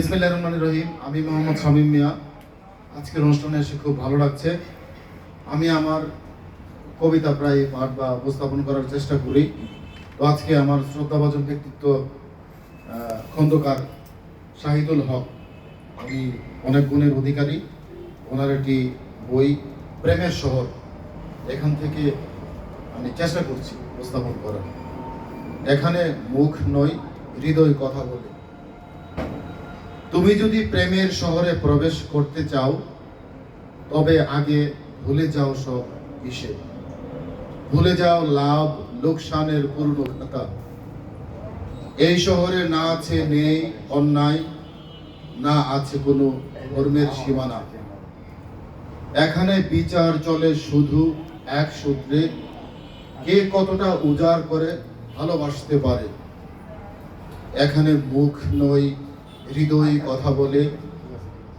বিসমিল্লাহির রহমানির রহিম। আমি মোহাম্মদ শামীম মিয়া। আজকের অনুষ্ঠানে এসে খুব ভালো লাগছে। আমি আমার কবিতা প্রায় পাঠ বা উপস্থাপন করার চেষ্টা করি। তো আজকে আমার শ্রদ্ধাভাজন ব্যক্তিত্ব খন্দকার শাহিদুল হক। উনি অনেক গুণের অধিকারী। ওনার একটি বই, প্রেমের শহর। এখান থেকে আমি চেষ্টা করছি উপস্থাপন করার। এখানে মুখ নয়, হৃদয় কথা বলে। তুমি যদি প্রেমের শহরে প্রবেশ করতে চাও, তবে আগে ভুলে যাও সব হিসেব ভুলে যাও লাভ, লোকসানের পূর্ণ খাতা এই শহরে না আছে নেই অন্যায়, না আছে কোনো ধর্মের সীমানা। এখানে বিচার চলে শুধু এক সূত্রে। কে কতটা উজাড় করে ভালোবাসতে পারে? এখানে মুখ নয় হৃদয় কথা বলে,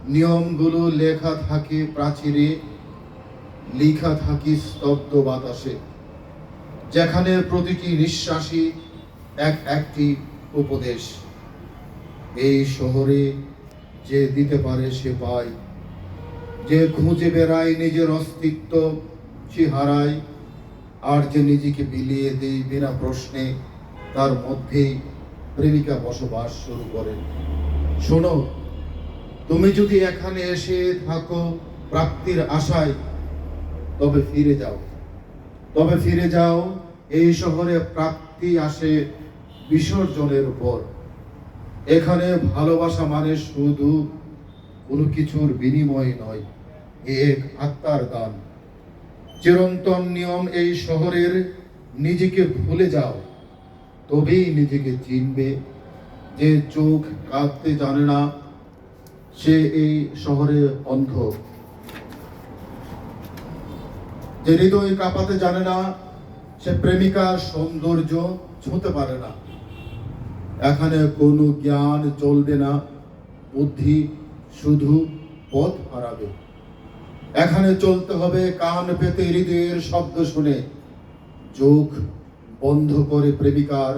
নিয়মগুলো লেখা থাকে প্রাচীরে, লেখা থাকে স্তব্ধ বাতাসে, যেখানে প্রতিটি নিঃশ্বাসই এক একটি উপদেশ। এই শহরে যে দিতে পারে সে পায়, যে খুঁজে বেড়ায় নিজের অস্তিত্ব সে হারায় আর যে নিজেকে বিলিয়ে দেয় বিনা প্রশ্নে, তার মধ্যেই প্রেমিকা বসবাস শুরু করেন শোনো, তুমি যদি এখানে এসে থাকো প্রাপ্তির আশায়, তবে ফিরে যাও। তবে ফিরে যাও, এই শহরে প্রাপ্তি আসে বিসর্জনের উপর। এখানে ভালোবাসা মানে শুধু কোনো কিছুর বিনিময় নয় এক আত্মার দান। চিরন্তন নিয়ম এই শহরের, নিজেকে ভুলে যাও, তবেই নিজেকে চিনবে। যে চোখ কাঁদতে জানে না, সে এই শহরে অন্ধ। যে হৃদয় কাঁপাতে জানে না, সে প্রেমিকার সৌন্দর্য ছুঁতে পারে না। এখানে কোনো জ্ঞান চলবে না, বুদ্ধি শুধু পথ হারাবে। এখানে চলতে হবে কান পেতে হৃদয়ের শব্দ শুনে। চোখ বন্ধ করে প্রেমিকার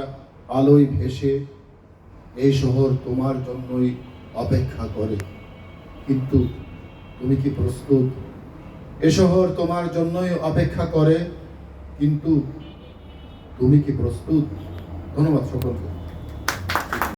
আলোয় ভেসে এই শহর তোমার জন্যই অপেক্ষা করে। কিন্তু তুমি কি প্রস্তুত? এ শহর তোমার জন্যই অপেক্ষা করে, কিন্তু তুমি কি প্রস্তুত? ধন্যবাদ সকলকে।